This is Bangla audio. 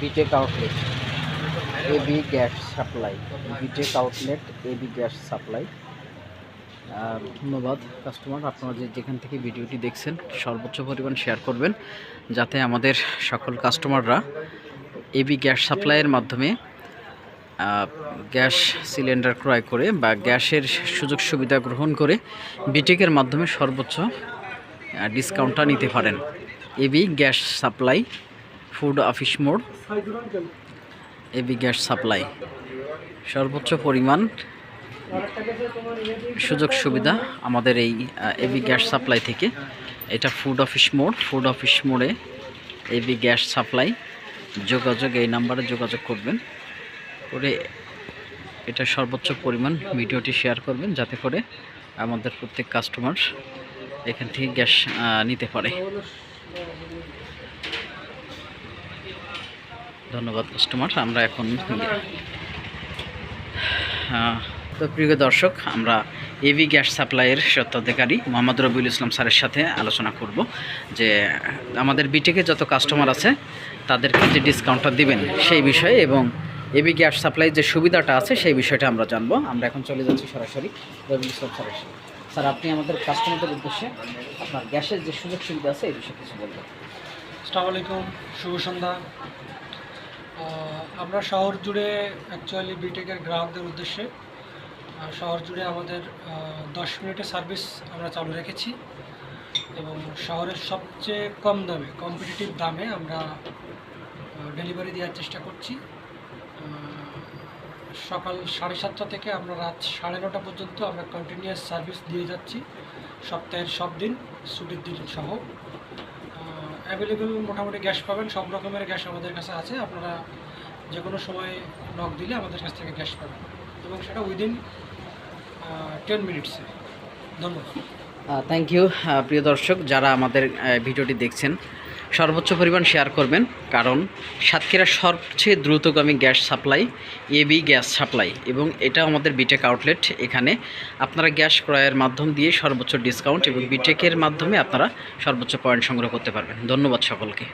B Tech outlet AB gas supply বিটেক আউটলেট এবি গ্যাস সাপ্লাই ধন্যবাদ কাস্টমার আপনারা যে যেখান থেকে ভিডিওটি দেখছেন, সর্বোচ্চ পরিমাণ শেয়ার করবেন, যাতে আমাদের সকল কাস্টমাররা এবি গ্যাস সাপ্লাইয়ের মাধ্যমে গ্যাস সিলিন্ডার ক্রয় করে বা গ্যাসের সুযোগ সুবিধা গ্রহণ করে বিটেকের মাধ্যমে সর্বোচ্চ ডিসকাউন্টটা নিতে পারেন। AB gas supply food office মোড়। এবি গ্যাস সাপ্লাই সর্বোচ্চ পরিমাণ সুযোগ সুবিধা আমাদের এই এবি গ্যাস সাপ্লাই থেকে। এটা ফুড অফিস মোড়। ফুড অফিস মোড়ে এবি গ্যাস সাপ্লাই যোগাযোগ, এই নাম্বারে যোগাযোগ করবেন। করে এটা সর্বোচ্চ পরিমাণ ভিডিওটি শেয়ার করবেন, যাতে করে আমাদের প্রত্যেক কাস্টমার এখান থেকে গ্যাস নিতে পারে। ধন্যবাদ কাস্টমার আমরা এখন তো প্রিয় দর্শক, আমরা এভি গ্যাস সাপ্লাইয়ের স্বত্বাধিকারী মোহাম্মদ রবিউল ইসলাম স্যারের সাথে আলোচনা করব যে আমাদের বিটেকে যত কাস্টমার আছে, তাদেরকে যে ডিসকাউন্টটা দিবেন সেই বিষয়ে এবং এভি গ্যাস সাপ্লাই যে সুবিধাটা আছে সেই বিষয়টা আমরা জানব। আমরা এখন চলে যাচ্ছি সরাসরি রবিউল ইসলাম স্যারের স্যার, আপনি আমাদের কাস্টমারদের উদ্দেশ্যে আপনার গ্যাসের যে সুযোগ সুবিধা আছে, এই বিষয়ে কিছু বলবেন। আসসালামু আলাইকুম, শুভ সন্ধ্যা। আমরা শহর জুড়ে অ্যাকচুয়ালি বিটেকের গ্রাহকদের উদ্দেশ্যে শহর জুড়ে আমাদের দশ মিনিটের সার্ভিস আমরা চালু রেখেছি এবং শহরের সবচেয়ে কম দামে কম্পিটিটিভ দামে আমরা ডেলিভারি দেওয়ার চেষ্টা করছি। সকাল সাড়ে সাতটা থেকে আমরা রাত সাড়ে নটা পর্যন্ত আমরা কন্টিনিউয়াস সার্ভিস দিয়ে যাচ্ছি। সপ্তাহের সব দিন, ছুটির দিন সহ। অ্যাভেলেবেল মোটামুটি গ্যাস পাবেন, সব রকমের গ্যাস আমাদের কাছে আছে। আপনারা যে কোনো সময় নক দিলে আমাদের কাছ থেকে গ্যাস পাবেন। এবং সেটা উইদিন টেন মিনিটসে ধন্যবাদ। থ্যাংক ইউ প্রিয় দর্শক, যারা আমাদের ভিডিওটি দেখছেন সর্বোচ্চ পরিমাণ শেয়ার করবেন, কারণ সাতক্ষীরা সবচেয়ে দ্রুতগামী gas supply AB gas supply, এবং এটা আমাদের বিটেক আউটলেট এখানে। আপনারা গ্যাস ক্রয়ের মাধ্যম দিয়ে সর্বোচ্চ ডিসকাউন্ট এবং বিটেকের মাধ্যমে আপনারা সর্বোচ্চ পয়েন্ট সংগ্রহ করতে পারবেন। ধন্যবাদ সকলকে।